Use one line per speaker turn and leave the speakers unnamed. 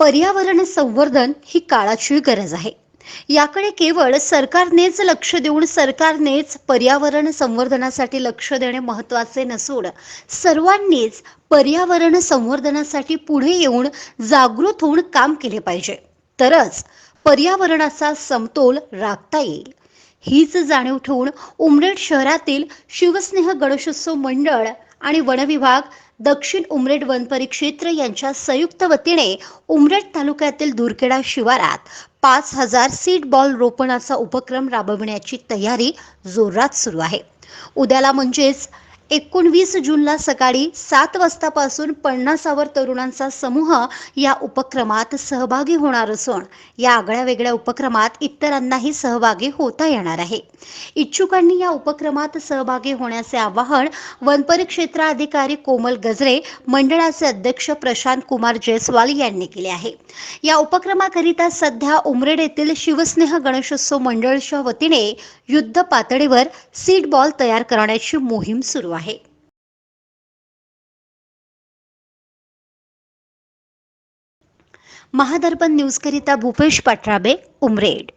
पर्यावरण संवर्धन ही काळाची गरज आहे. याकडे केवळ सरकारनेच लक्ष देऊन सरकारनेच पर्यावरण संवर्धनासाठी लक्ष देणे महत्त्वाचे नसून सर्वांनीच पर्यावरण संवर्धनासाठी पुढे येऊन जागृत होऊन काम केले पाहिजे. तरच पर्यावरणाचा समतोल राखता येईल. हीच जाणीव ठेवून उमरेड शहरातील शिवस्नेह गणेशोत्सव मंडळ आणि वनविभाग दक्षिण उमरेड वन परिक्षेत्र यांच्या संयुक्त वतीने उमरेड तालुक्यातील दुरखेडा शिवारात पाच हजार सीड बॉल रोपणाचा उपक्रम राबविण्याची तयारी जोरात सुरू आहे. उद्याला म्हणजेच एकोणवीस जूनला सकाळी सात वाजतापासून पन्नासावर तरुणांचा समूह या उपक्रमात सहभागी होणार असून या आगळ्या वेगळ्या उपक्रमात इतरांनाही सहभागी होता येणार आहे. इच्छुकांनी या उपक्रमात सहभागी होण्याचे आवाहन वनपरिक्षेत्र अधिकारी कोमल गजरे मंडळाचे अध्यक्ष प्रशांत कुमार जयस्वाल यांनी केले आहे. या उपक्रमाकरिता सध्या उमरेड येथील शिवस्नेह गणेशोत्सव मंडळच्या वतीने युद्ध पातळीवर सीड बॉल तयार करण्याची मोहीम सुरू आहे. महादर्पण न्यूजकरिता भूपेश पाटराबे उमरेड.